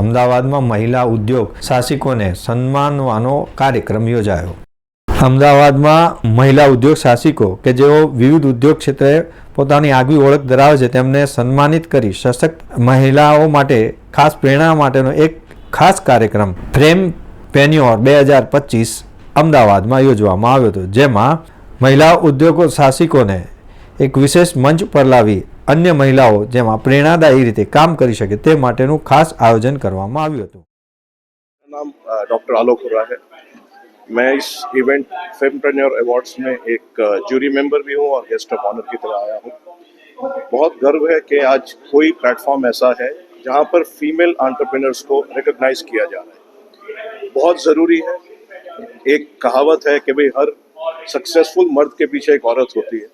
અમદાવાદમાં મહિલા ઉદ્યોગ સાહસિકોને સન્માનવાનો કાર્યક્રમ યોજાયો અમદાવાદમાં મહિલા ઉદ્યોગ સાહસિકો કે જેઓ વિવિધ ઉદ્યોગ ક્ષેત્રે પોતાની આગવી ઓળખ ધરાવે છે તેમને સન્માનિત કરી સશક્ત મહિલાઓ માટે ખાસ પ્રેરણા માટેનો એક ખાસ કાર્યક્રમ ફ્રેમ પેન્યોર બે હજાર પચીસ અમદાવાદમાં યોજવામાં આવ્યો હતો જેમાં મહિલા ઉદ્યોગો સાહસિકોને એક વિશેષ મંચ પર લાવી અન્ય મહિલાઓ જેમાં પ્રેરણાદાયી રીતે કામ કરી શકે તે માટેનું ખાસ આયોજન કરવામાં આવ્યું હતું નામ ડૉક્ટર आलोक हुरा है मैं इस इवेंट फिल्मप्रन्योर अवार्ड्स में एक जूरी मेंबर भी हूँ और गेस्ट ऑफ ऑनर की तरह आया हूँ बहुत गर्व है कि आज कोई प्लेटफॉर्म ऐसा है जहाँ पर फीमेल आंट्रप्रेनर्स को रिकग्नाइज किया जा रहा है बहुत ज़रूरी है एक कहावत है कि भाई हर सक्सेसफुल मर्द के पीछे एक औरत होती है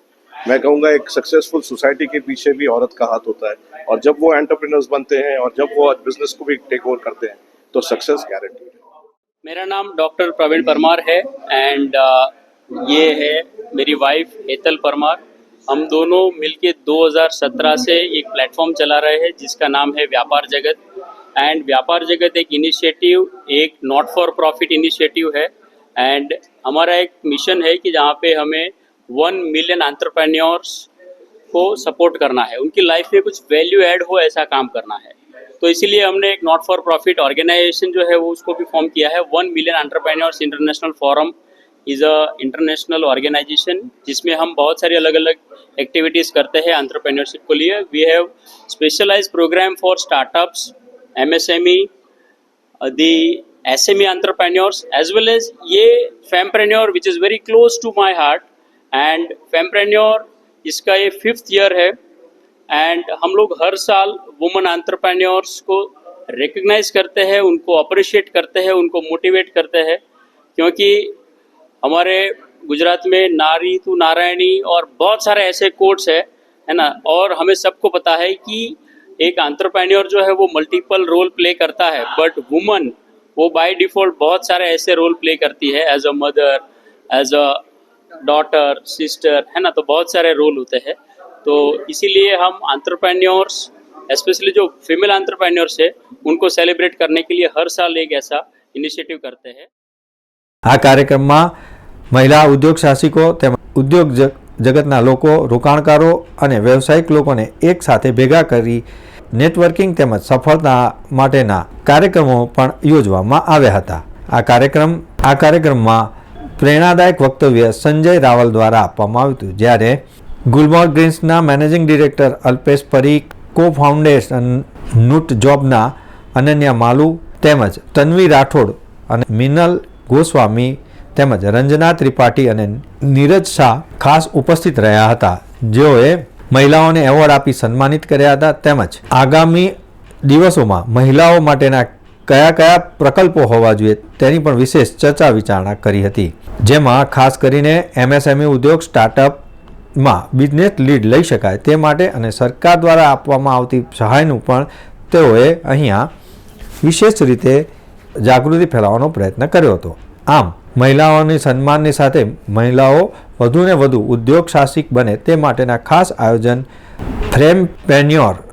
मैं कहूँगा एक सक्सेसफुल सोसाइटी के पीछे भी औरत का हाथ होता है और जब वो एंटरप्रेन्योर्स बनते हैं और जब वो बिजनेस को भी टेक ओवर करते हैं तो सक्सेस गारंटी मेरा नाम डॉक्टर प्रवीण परमार है एंड uh, ये है मेरी वाइफ हेतल परमार हम दोनों मिलके 2017 से एक प्लेटफॉर्म चला रहे हैं जिसका नाम है व्यापार जगत एंड व्यापार जगत एक इनिशिएटिव एक नॉट फॉर प्रॉफिट इनिशिएटिव है एंड हमारा एक मिशन है कि जहाँ पे हमें वन मिलियन आंट्रप्रन्योर्स को सपोर्ट करना है उनकी लाइफ में कुछ वैल्यू ऐड हो ऐसा काम करना है तो इसीलिए हमने एक नॉट फॉर प्रॉफिट ऑर्गेनाइजेशन जो है वो उसको भी फॉर्म किया है one million entrepreneurs international forum is a international organisation जिसमें हम बहुत सारी अलग अलग एक्टिविटीज़ करते हैं आंट्रप्रन्योरशिप को लिए we have specialise programme for startups M S M E the S M E as well as ये fempreneur which is very close to my heart and fempreneur इसका ये फिफ्थ ईयर है and हम लोग हर साल women entrepreneurs को recognise करते हैं उनको अप्रिशिएट करते हैं उनको मोटिवेट करते हैं क्योंकि हमारे गुजरात में नारी तो नारायणी और बहुत सारे ऐसे कोर्ट्स है है ना और हमें सबको पता है कि एक आंट्रप्रेन्योर जो है वो मल्टीपल रोल प्ले करता है बट वुमन वो बाय डिफ़ॉल्ट बहुत सारे ऐसे रोल प्ले करती है as a mother as a daughter sister है ना तो बहुत सारे रोल होते हैं तो इसीलिए हम आंट्रप्रेन्योर्स स्पेशली जो फीमेल आंट्रप्रेन्योर्स है उनको सेलिब्रेट करने के लिए हर साल एक ऐसा इनिशिएटिव करते हैं આ કાર્યક્રમમાં મહિલા ઉદ્યોગ સાહસિકો તેમજ ઉદ્યોગ જગતના લોકો રોકાણકારો અને વ્યવસાયિક લોકોને એક સાથે ભેગા કરી નેટવર્કિંગ તેમજ સફળતા માટેના કાર્યક્રમો પણ યોજવામાં આવ્યા હતા આ કાર્યક્રમ આ કાર્યક્રમમાં પ્રેરણાદાયક વક્તવ્ય સંજય રાવલ દ્વારા આપવામાં આવ્યું હતું જ્યારે ગુલમોર ગ્રીન્સના managing director Alpesh Parikh co foundation નુટ જોબના Ananya માલુ તેમજ તન્વી રાઠોડ અને મિનલ ગોસ્વામી તેમજ રંજના ત્રિપાઠી અને નીરજ શાહ ખાસ ઉપસ્થિત રહ્યા હતા જેઓએ મહિલાઓને એવોર્ડ આપી સન્માનિત કર્યા હતા તેમજ આગામી દિવસોમાં મહિલાઓ માટેના કયા કયા પ્રકલ્પો હોવા જોઈએ તેની પણ વિશેષ ચર્ચા વિચારણા કરી હતી જેમાં ખાસ કરીને એમએસએમઈ ઉદ્યોગ સ્ટાર્ટઅપમાં બિઝનેસ લીડ લઈ શકાય તે માટે અને સરકાર દ્વારા આપવામાં આવતી સહાયનું પણ તેઓએ અહીંયા વિશેષ રીતે જાગૃતિ ફેલાવવાનો પ્રયત્ન કર્યો હતો આમ મહિલાઓની સન્માનની સાથે મહિલાઓ વધુને વધુ ઉદ્યોગ સાહસિક બને તે માટેના ખાસ આયોજન ફ્રેમપેન્યોર